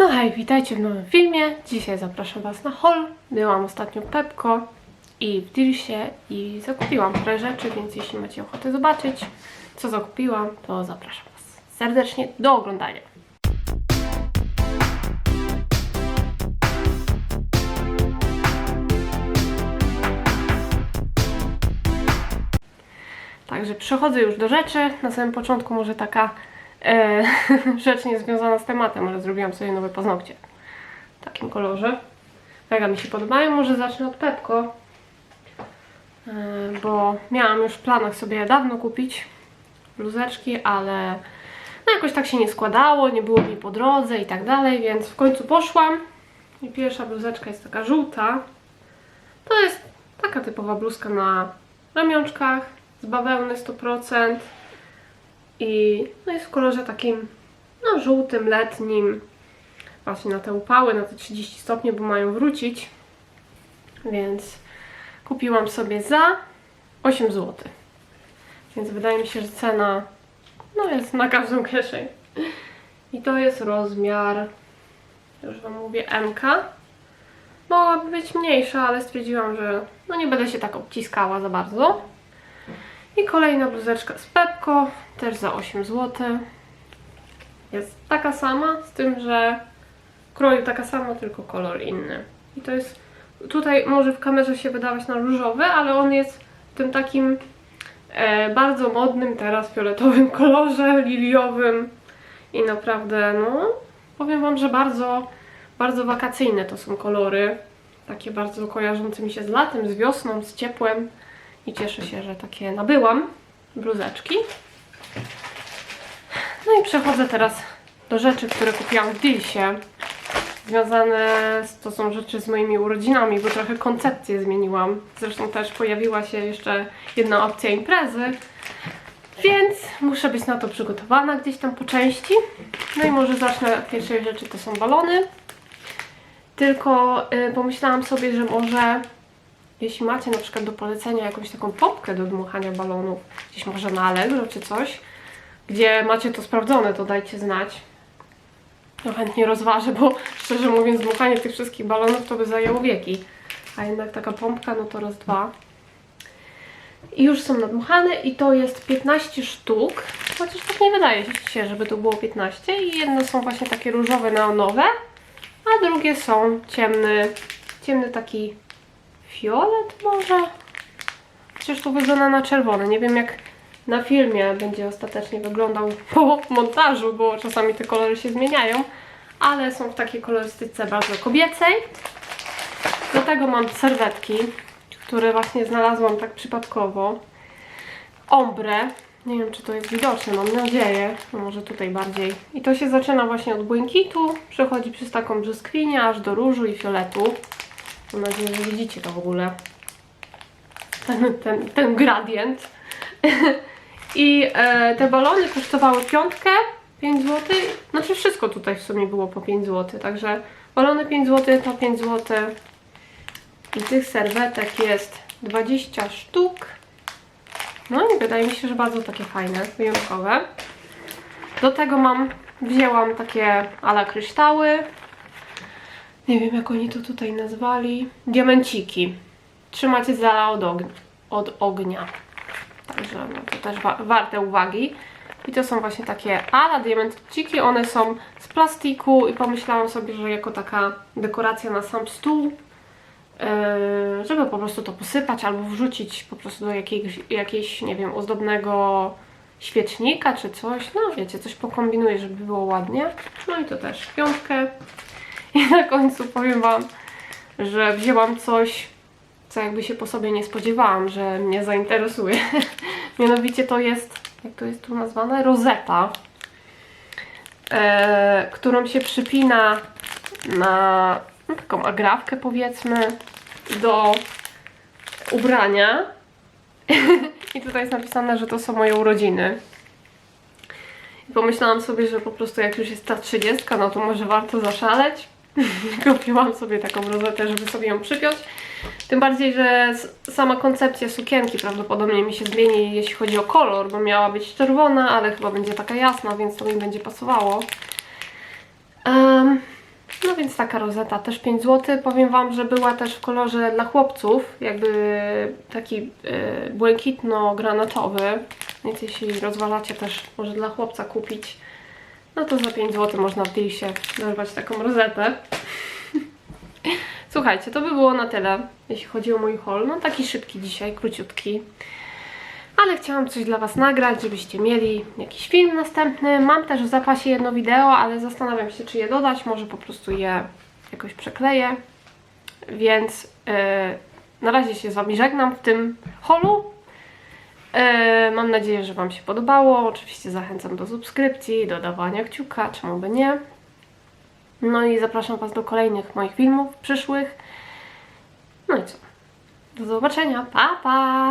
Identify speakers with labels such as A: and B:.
A: No hej, witajcie w nowym filmie. Dzisiaj zapraszam Was na haul. Byłam ostatnio Pepko i w Dilsie i zakupiłam parę rzeczy, więc jeśli macie ochotę zobaczyć, co zakupiłam, to zapraszam Was serdecznie do oglądania. Także przechodzę już do rzeczy. Na samym początku może taka e, rzecz niezwiązana z tematem, ale zrobiłam sobie nowe paznokcie w takim kolorze. Mega mi się podobają. Może zacznę od Pepko, e, bo miałam już w planach sobie dawno kupić bluzeczki, ale no jakoś tak się nie składało, nie było mi po drodze i tak dalej, więc w końcu poszłam. I pierwsza bluzeczka jest taka żółta. To jest taka typowa bluzka na ramionczkach z bawełny 100% i no jest w kolorze takim no żółtym, letnim właśnie na te upały, na te 30 stopni, bo mają wrócić. Więc kupiłam sobie za 8 zł więc wydaje mi się, że cena no jest na każdą kieszeń. I to jest rozmiar już Wam mówię MK mogłaby być mniejsza, ale stwierdziłam, że no nie będę się tak obciskała za bardzo i kolejna bluzeczka z Pepko, też za 8 zł. Jest taka sama, z tym, że kroju taka sama, tylko kolor inny. I to jest, tutaj może w kamerze się wydawać na różowy, ale on jest w tym takim e, bardzo modnym teraz fioletowym kolorze, liliowym. I naprawdę, no, powiem Wam, że bardzo, bardzo wakacyjne to są kolory. Takie bardzo kojarzące mi się z latem, z wiosną, z ciepłem i cieszę się, że takie nabyłam bluzeczki. No i przechodzę teraz do rzeczy, które kupiłam w Dilsie. Związane z, to są rzeczy z moimi urodzinami, bo trochę koncepcję zmieniłam. Zresztą też pojawiła się jeszcze jedna opcja imprezy, więc muszę być na to przygotowana gdzieś tam po części. No i może zacznę od pierwszej rzeczy, to są balony. Tylko y, pomyślałam sobie, że może jeśli macie na przykład do polecenia jakąś taką pompkę do dmuchania balonów, gdzieś może na Allegro czy coś, gdzie macie to sprawdzone, to dajcie znać. No chętnie rozważę, bo szczerze mówiąc dmuchanie tych wszystkich balonów to by zajęło wieki. A jednak taka pompka, no to raz, dwa. I już są nadmuchane i to jest 15 sztuk. Chociaż tak nie wydaje się, żeby to było 15. I jedne są właśnie takie różowe, neonowe, a drugie są ciemny, ciemny taki fiolet może? Przecież to wygląda na czerwony. Nie wiem jak na filmie będzie ostatecznie wyglądał po montażu, bo czasami te kolory się zmieniają, ale są w takiej kolorystyce bardzo kobiecej. Do tego mam serwetki, które właśnie znalazłam tak przypadkowo. Ombre. Nie wiem, czy to jest widoczne, mam nadzieję. No może tutaj bardziej. I to się zaczyna właśnie od błękitu, przechodzi przez taką brzoskwinię, aż do różu i fioletu. Mam nadzieję, że widzicie to w ogóle. Ten, ten, ten gradient. I e, te balony kosztowały piątkę, 5 zł. Znaczy wszystko tutaj w sumie było po 5 zł, także balony 5 zł to 5 zł. I tych serwetek jest 20 sztuk. No i wydaje mi się, że bardzo takie fajne, wyjątkowe. Do tego mam, wzięłam takie ala kryształy. Nie wiem jak oni to tutaj nazwali. Diamenciki. Trzymacie z od ognia. Od ognia. Także no, to też wa warte uwagi. I to są właśnie takie ala diamenciki. One są z plastiku i pomyślałam sobie, że jako taka dekoracja na sam stół, yy, żeby po prostu to posypać albo wrzucić po prostu do jakiegoś, jakiegoś nie wiem, ozdobnego świecznika czy coś. No wiecie, coś pokombinuję, żeby było ładnie. No i to też piątkę. I na końcu powiem Wam, że wzięłam coś, co jakby się po sobie nie spodziewałam, że mnie zainteresuje. Mianowicie to jest, jak to jest tu nazwane? Rozeta, e, którą się przypina na no, taką agrafkę powiedzmy do ubrania. I tutaj jest napisane, że to są moje urodziny. I pomyślałam sobie, że po prostu jak już jest ta 30, no to może warto zaszaleć. Kupiłam sobie taką rozetę, żeby sobie ją przypiąć. Tym bardziej, że sama koncepcja sukienki prawdopodobnie mi się zmieni, jeśli chodzi o kolor, bo miała być czerwona, ale chyba będzie taka jasna, więc to mi będzie pasowało. Em, więc taka rozeta też 5 zł. Powiem Wam, że była też w kolorze dla chłopców, jakby taki y, błękitno-granatowy. Więc jeśli rozwalacie też może dla chłopca kupić, no to za 5 zł można w Dealsie dorwać taką rozetę. Słuchajcie, to by było na tyle, jeśli chodzi o mój haul. No taki szybki dzisiaj, króciutki. Ale chciałam coś dla Was nagrać, żebyście mieli jakiś film następny. Mam też w zapasie jedno wideo, ale zastanawiam się, czy je dodać. Może po prostu je jakoś przekleję. Więc yy, na razie się z Wami żegnam w tym holu. Yy, mam nadzieję, że Wam się podobało. Oczywiście zachęcam do subskrypcji, do dawania kciuka, czemu by nie. No i zapraszam Was do kolejnych moich filmów przyszłych. No i co? Do zobaczenia. Pa, pa!